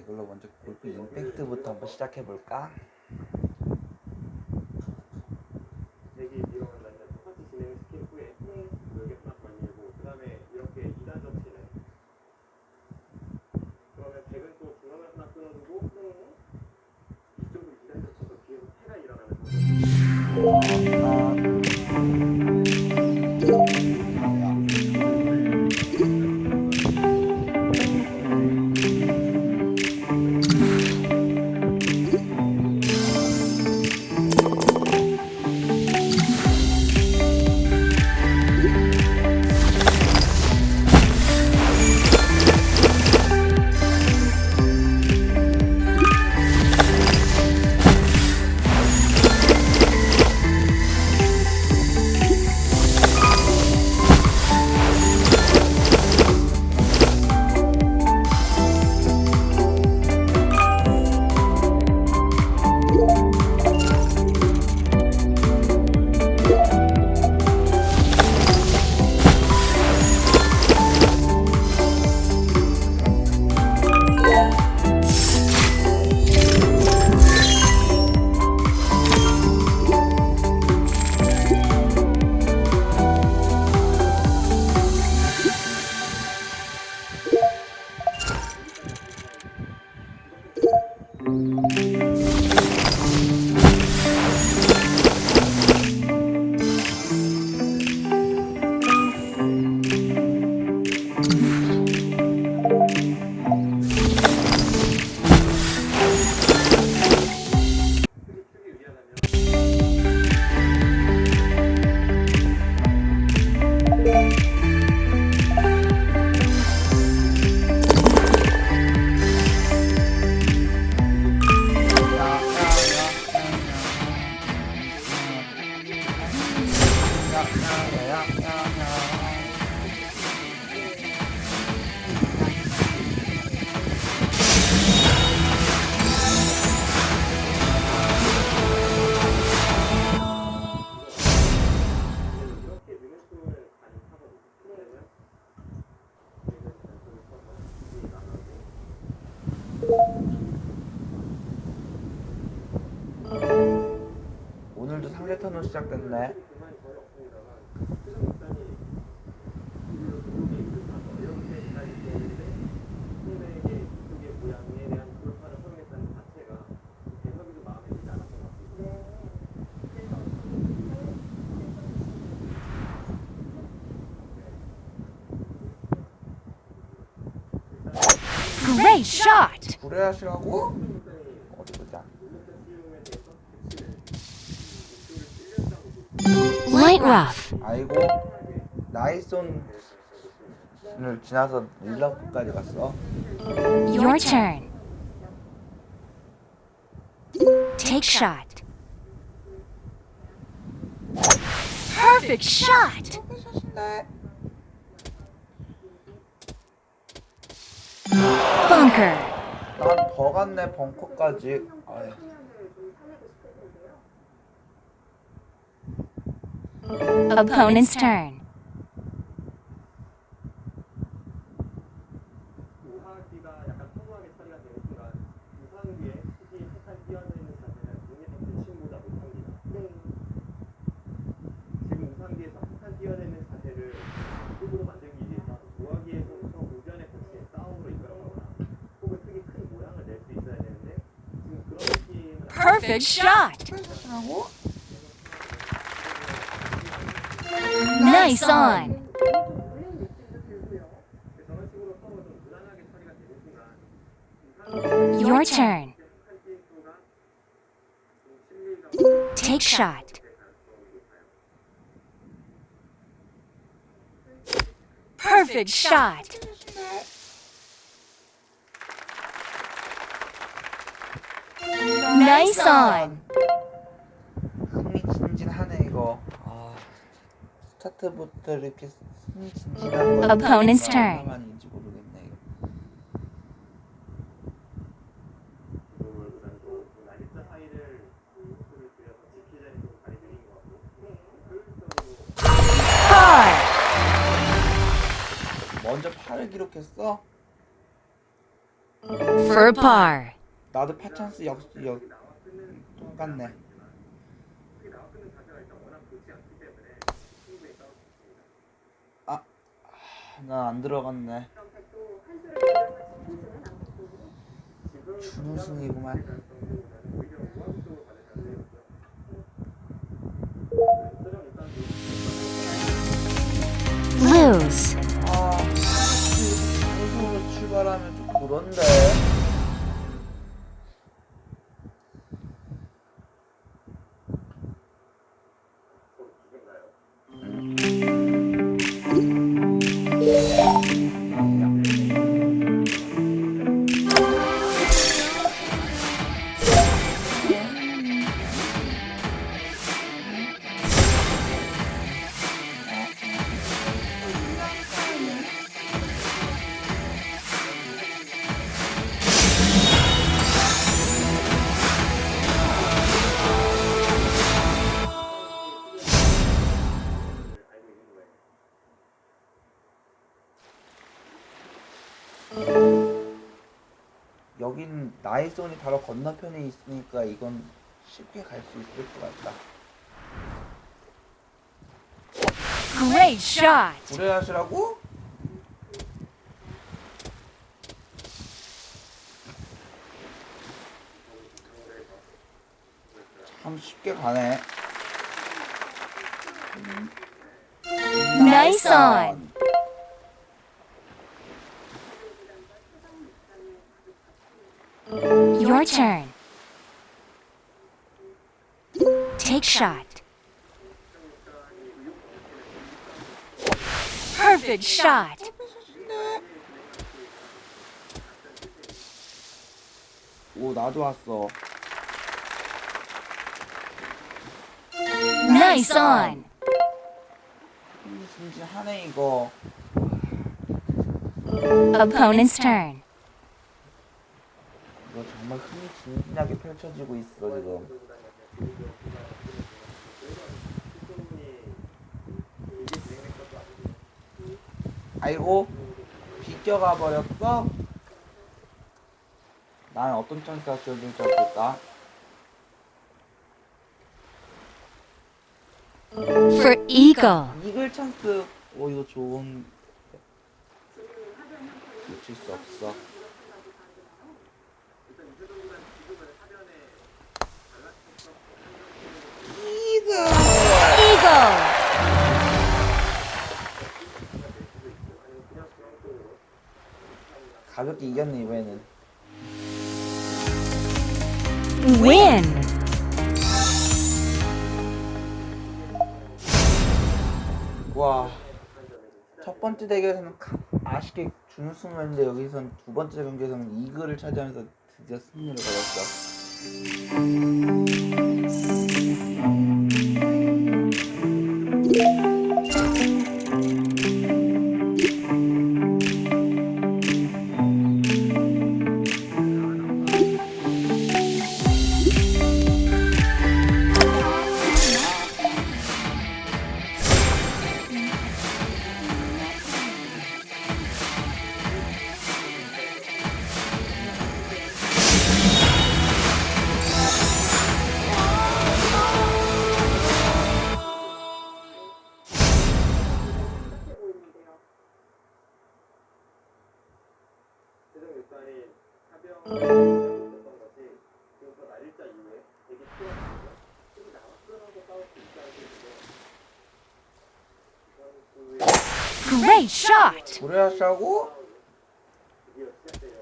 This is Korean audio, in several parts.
이걸로 먼저 골프 임팩트부터 한번 시작해 볼까? 시작됐네. Great shot! 불레하시라고 Quite rough. 아이고 나이손을 지나서 릴라프까지 갔어. Your turn. Take shot. Perfect shot. 네. Bunker. 난더 갔네 벙커까지. 아휴. Opponent's turn. Perfect shot! nice on! Your turn. Take shot. Perfect shot. Nice on. 스타트부터 이렇게 Opponent's 음, turn. 먼저 팔을 기록했어. For par. 나도 파찬스 역, 역 똑같네. 난안 들어갔네. 준우승이구만. Lose. 아, 준우승으로 출발하면 좀 그런데. 여긴 나의 손이 바로 건너편에 있으니까 이건 쉽게 갈 수 있을 것 같다. Great shot. 오래 하시라고? 참 쉽게 가네. Nice on. Your turn. Take shot. Perfect shot. 오 나도 왔어. Nice on. 흥미진진하네 이거. Opponent's turn. 이거 정말 흥미진진하게 펼쳐지고 있어 지금. 아이고 비껴가 버렸어. 난 어떤 찬스가 쏠줄 알았다. For eagle. 이글 찬스. 오 이거 좋은. 놓칠 수 없어. Eagle. 가볍게 이겼네 이번에는. Win. 와. 첫 번째 대결에서는 가- 아쉽게 준우승을 했는데 여기선 두 번째 경기에서는 이글을 차지하면서 드디어 승리를 거뒀어. Shot. 고려하시라고? 드디어 시작되어야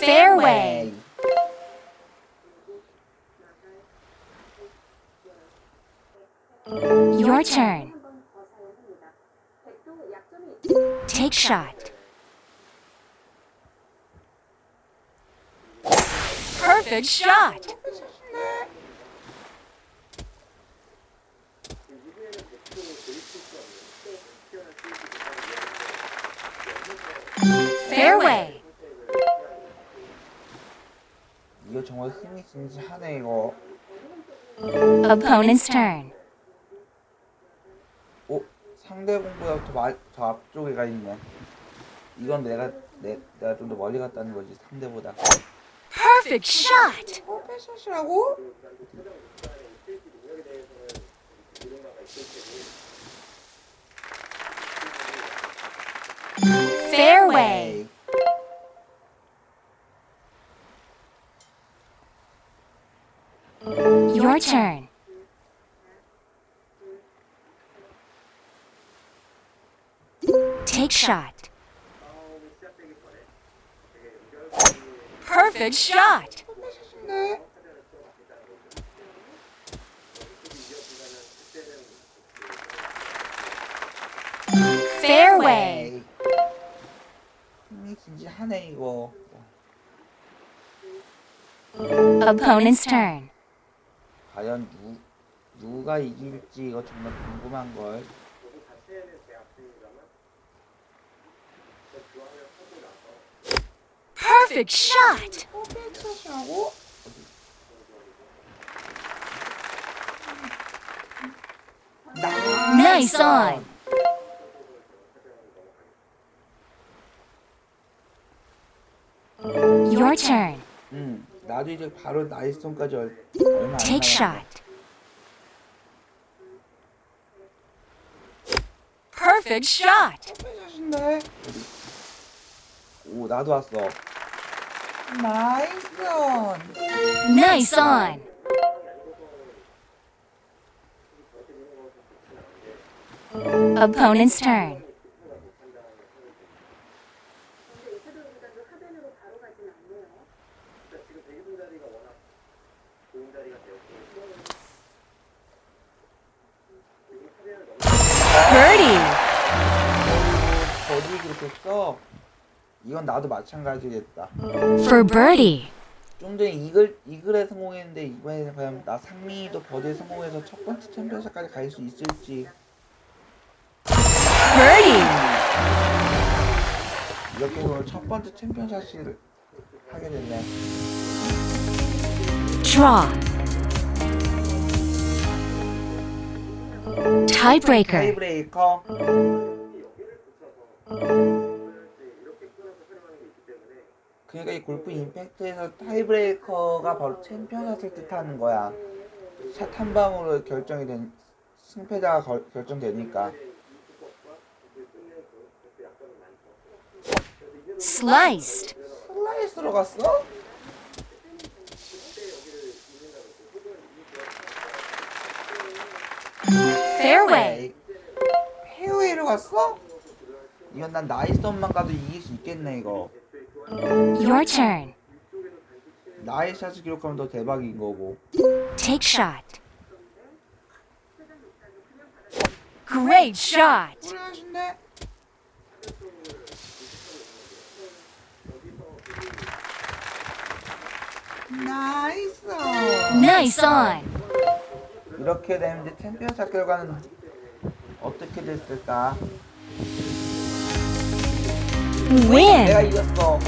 Fairway. Your turn. Take shot. Perfect shot. Fairway. 이거 정말 흥미진진하네 이거. Opponent's turn. 오 상대 공보다 더, 마, 더 앞쪽에 가 있네. 이건 내가 내, 내가 좀 더 멀리 갔다는 거지 상대보다. Perfect shot. 어, 패션이라고? Fairway. Your turn. Take shot. Perfect shot. 네. Fairway. 힘이 진지하네 이거. Opponent's turn. 과연 누 누가 이길지 이거 정말 궁금한 걸. Perfect shot. 어, 패션이라고? Nice on. Your turn. 응. 나도 이제 바로 나이스톤까지 얼, 얼마 안 Take shot. Perfect shot. 패션인데. 오 나도 왔어. 나이스. Nice on. Opponent's turn. 이건 나도 마찬가지겠다. For birdie. 좀 전에 이글 이글에 성공했는데 이번에는 과연 나 상민이도 버디에 성공해서 첫 번째 챔피언십까지 갈 수 있을지. Birdie. 이렇게 해서 오늘 첫 번째 챔피언샷을 하게 됐네. Draw. Tiebreaker. 타이브레이커. 그러니까 이 골프 임팩트에서 타이브레이커가 바로 챔피언샷을 뜻하는 거야. 샷 한 방으로 결정이 된 승패자가 걸- 결정되니까. Sliced. 슬라이스로 갔어? Fairway. 페어웨이로 갔어? 이건 난 나이스온만 가도 이길 수 있겠네 이거. Your turn. 나이스샷을 기록하면 더 대박인 거고. Take shot. Great shot. 훌륭하신데? 나이스. Nice on. 이렇게 되면 이제 챔피언 샷 결과는 어떻게 됐을까? 내가 Win. 이겼어.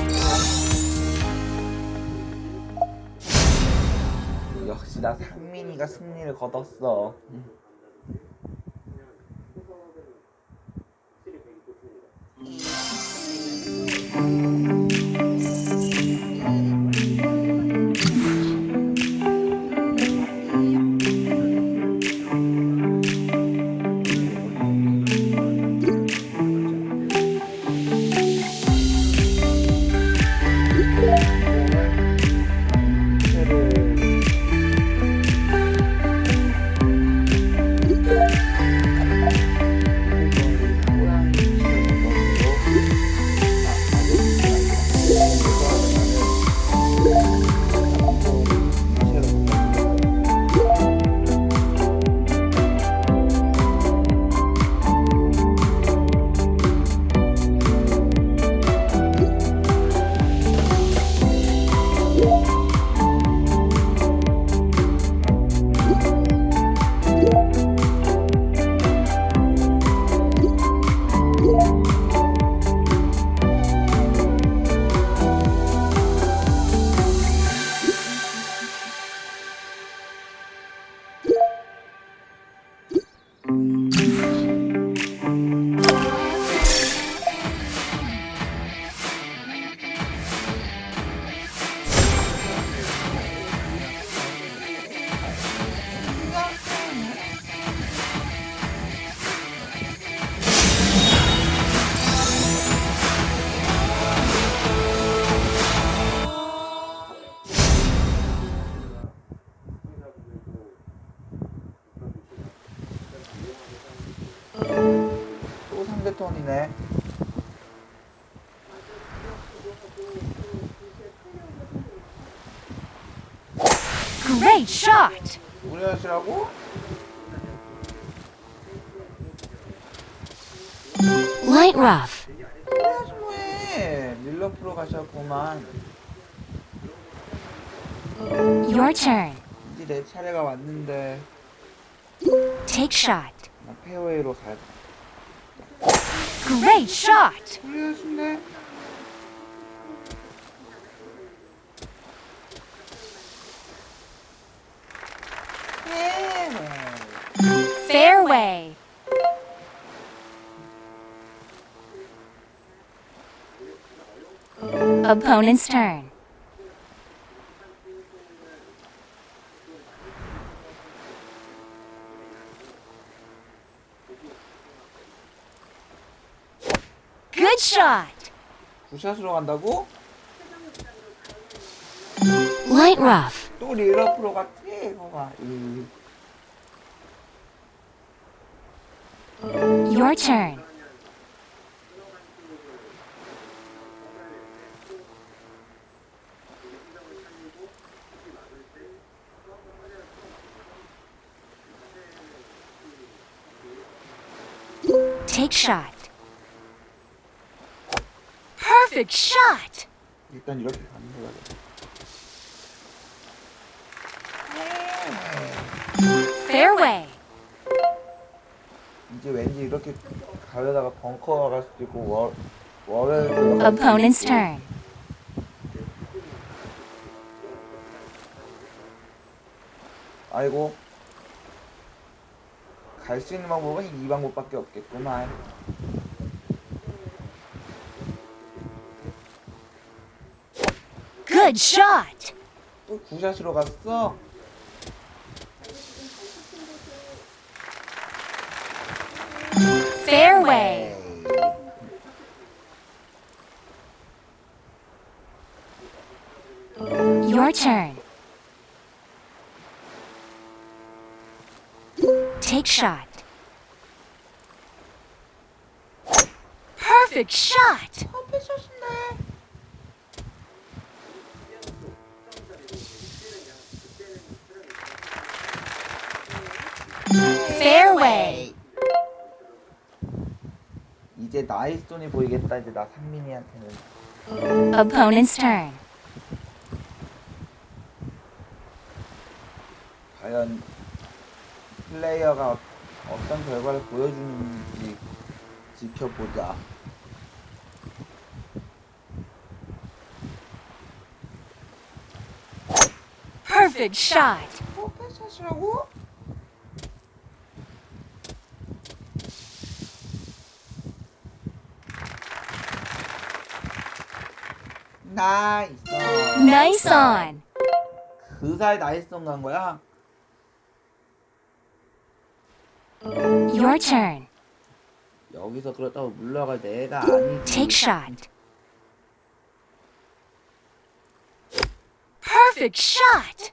역시 나 상민이가 승리를 거뒀어. 턴이네. Great shot. 우리 하시라고? Light rough. 우리 하시 뭐해? 릴러 프로 가셨구만. Your turn. 이제 내 차례가 왔는데 Take shot. 나 페어웨이로 갈. Great shot. 우리 하시네. 예. Fairway. Opponent's turn. Good shot. 구샷으로 간다고? Light rough. 또 릴러 프로 같아. 이거 봐. 이. Your turn. Take shot. Perfect shot. 일단 이렇게 가는 거야. Fairway. 이제 왠지 이렇게 가려다가 벙커가 갈 수도 있고 월 수도 Opponent's turn. 아이고 갈 수 있는 방법은 이 방법밖에 없겠구만. Good shot. 또 구샷으로 갔어. Fairway. Your turn. Take shot. Perfect shot. Fairway. 이제 나의 손이 보이겠다. 이제 나 상민이한테는 Opponent's turn. 과연 플레이어가 어떤 결과를 보여주는지 지켜보자. Perfect shot. 어, 패스하시라고? 나이스. Nice on. 그 사이 나이스 간 거야? Your turn. 여기서 그렇다고 물러갈 내가 아니지. Take shot. Perfect shot.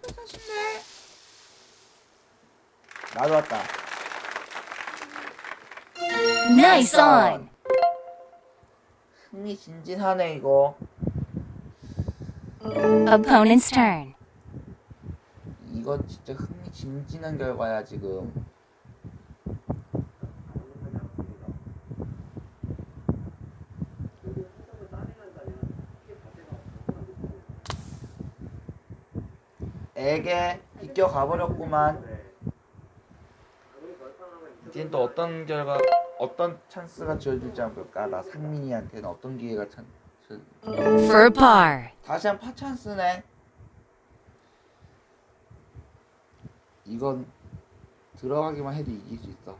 나도 왔다. Nice on. 흥미진진하네 이거. Opponent's turn. 이거 진짜 흥미진진한 결과야 지금. 에게 비껴 가버렸구만. 이젠 또 어떤 결과, 어떤 찬스가 주어질지 한번 볼까? 나 상민이한테는 어떤 기회가 찬, 주- For par. 다시 한 파 찬스네. 이건 들어가기만 해도 이길 수 있어.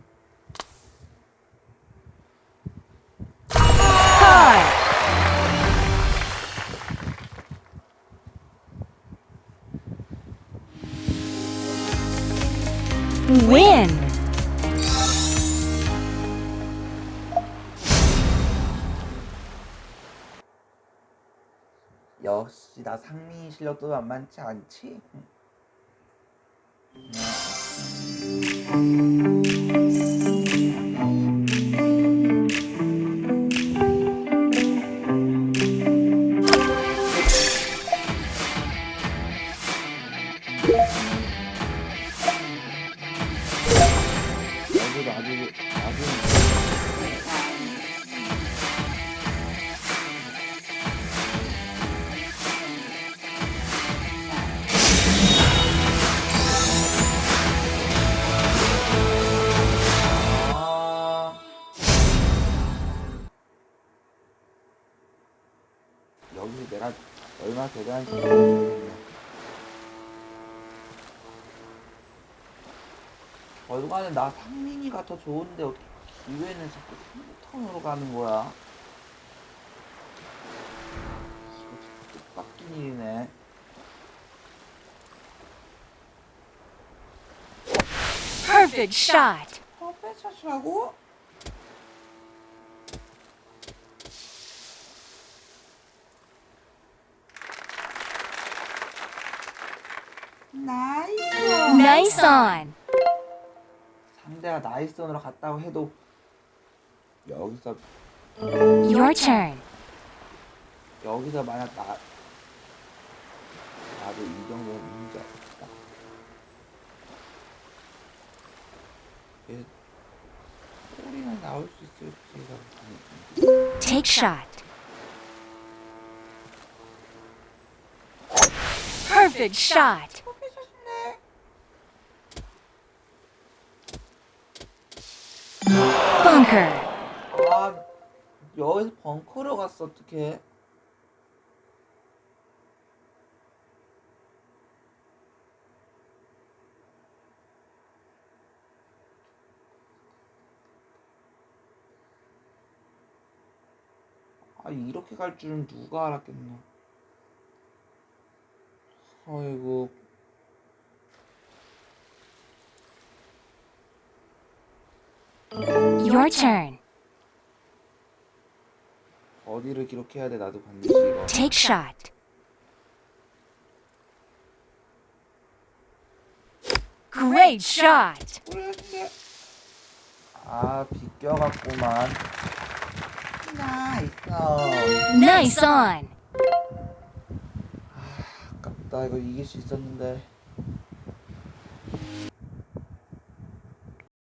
역시 나 상민이 실력도 만만치 않지. 응. 여기서 내가 얼마나 대단한지 보여주겠네. 결과는 나 상민이가 더 좋은데 어떻게 기회는 자꾸 턴으로 가는 거야? 이거 진짜 뜻밖인 일이네. Perfect shot. 어, 빼차시라고? On. 상대가 나이스온으로 갔다고 해도 여기서 Your turn. 여기서 만약 나 나도 이 정도는 문제 없다. 얘 꼬리는 나올 수 있을지가 Take shot. Perfect shot. Bunker. 아 여기서 벙커로 갔어 어떡해? 아 이렇게 갈 줄은 누가 알았겠노? 아이고 Your turn. 어디를 기록해야 돼? 나도 반드시 이거. Take shot. Great shot. 아 비껴갔구만. 나이스 Nice on. 아깝다. 이거 이길 수 있었는데